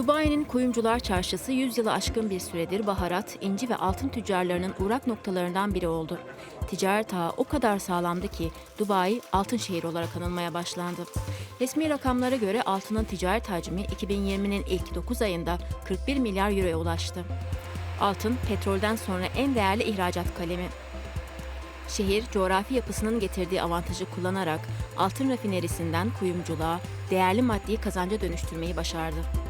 Dubai'nin kuyumcular çarşısı 100 yılı aşkın bir süredir baharat, inci ve altın tüccarlarının uğrak noktalarından biri oldu. Ticaret ağı o kadar sağlamdı ki Dubai altın şehir olarak anılmaya başlandı. Resmi rakamlara göre altının ticaret hacmi 2020'nin ilk 9 ayında 41 milyar euroya ulaştı. Altın, petrolden sonra en değerli ihracat kalemi. Şehir, coğrafi yapısının getirdiği avantajı kullanarak altın rafinerisinden kuyumculuğa, değerli maddi kazanca dönüştürmeyi başardı.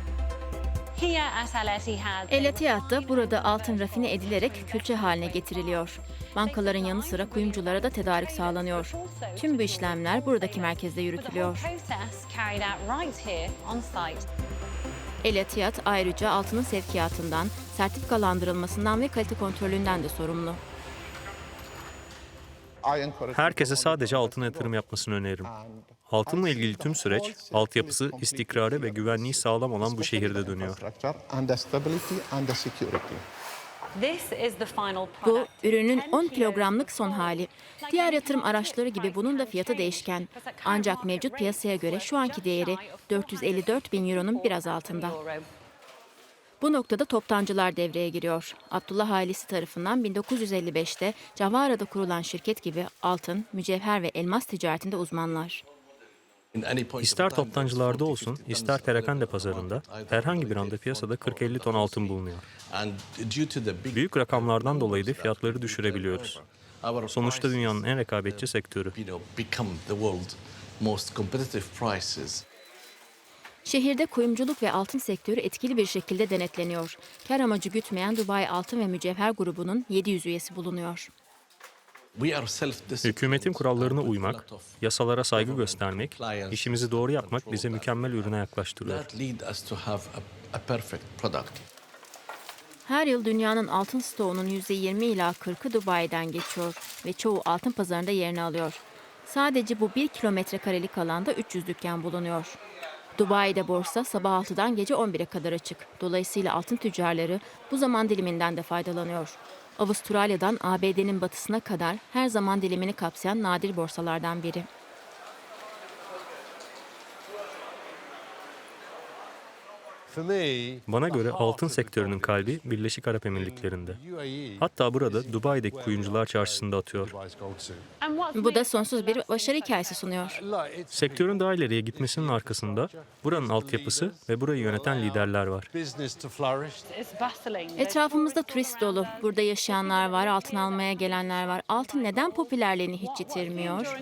El Etihad da burada altın rafine edilerek külçe haline getiriliyor. Bankaların yanı sıra kuyumculara da tedarik sağlanıyor. Tüm bu işlemler buradaki merkezde yürütülüyor. El Etihad ayrıca altının sevkiyatından, sertifikalandırılmasından ve kalite kontrolünden de sorumlu. Herkese sadece altına yatırım yapmasını öneririm. Altınla ilgili tüm süreç, altyapısı, istikrarı ve güvenliği sağlam olan bu şehirde dönüyor. Bu ürünün 10 kilogramlık son hali. Diğer yatırım araçları gibi bunun da fiyatı değişken. Ancak mevcut piyasaya göre şu anki değeri 454 bin euronun biraz altında. Bu noktada toptancılar devreye giriyor. Abdullah ailesi tarafından 1955'te Cavara'da kurulan şirket gibi altın, mücevher ve elmas ticaretinde uzmanlar. İster toptancılarda olsun, ister perakende pazarında herhangi bir anda piyasada 40-50 ton altın bulunuyor. Büyük rakamlardan dolayı da fiyatları düşürebiliyoruz. Sonuçta dünyanın en rekabetçi sektörü. Şehirde kuyumculuk ve altın sektörü etkili bir şekilde denetleniyor. Kar amacı gütmeyen Dubai Altın ve Mücevher grubunun 700 üyesi bulunuyor. Hükümetin kurallarına uymak, yasalara saygı göstermek, işimizi doğru yapmak bize mükemmel ürüne yaklaştırıyor. Her yıl dünyanın altın stoğunun %20 ila 40'ı Dubai'den geçiyor ve çoğu altın pazarında yerini alıyor. Sadece bu 1 kilometre karelik alanda 300 dükkan bulunuyor. Dubai'de borsa sabah 6'dan gece 11'e kadar açık. Dolayısıyla altın tüccarları bu zaman diliminden de faydalanıyor. Avustralya'dan ABD'nin batısına kadar her zaman dilimini kapsayan nadir borsalardan biri. Bana göre altın sektörünün kalbi Birleşik Arap Emirlikleri'nde. Hatta burada Dubai'deki kuyumcular çarşısında atıyor. Bu da sonsuz bir başarı hikayesi sunuyor. Sektörün daha ileriye gitmesinin arkasında buranın altyapısı ve burayı yöneten liderler var. Etrafımızda turist dolu. Burada yaşayanlar var, altın almaya gelenler var. Altın neden popülerliğini hiç yitirmiyor?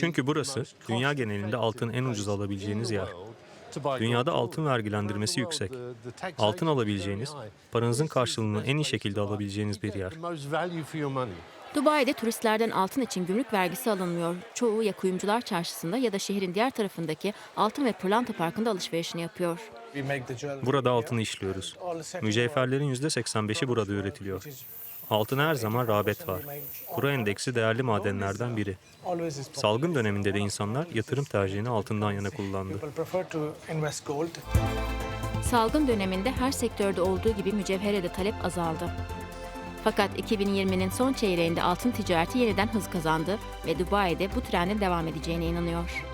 Çünkü burası dünya genelinde altın en ucuz alabileceğiniz yer. Dünyada altın vergilendirmesi yüksek. Altın alabileceğiniz, paranızın karşılığını en iyi şekilde alabileceğiniz bir yer. Dubai'de turistlerden altın için gümrük vergisi alınmıyor. Çoğu ya kuyumcular çarşısında ya da şehrin diğer tarafındaki altın ve pırlanta parkında alışverişini yapıyor. Burada altını işliyoruz. Mücevherlerin %85'i burada üretiliyor. Altına her zaman rağbet var. Kuru endeksi değerli madenlerden biri. Salgın döneminde de insanlar yatırım tercihini altından yana kullandı. Salgın döneminde her sektörde olduğu gibi mücevhere de talep azaldı. Fakat 2020'nin son çeyreğinde altın ticareti yeniden hız kazandı ve Dubai'de bu trendin devam edeceğine inanıyor.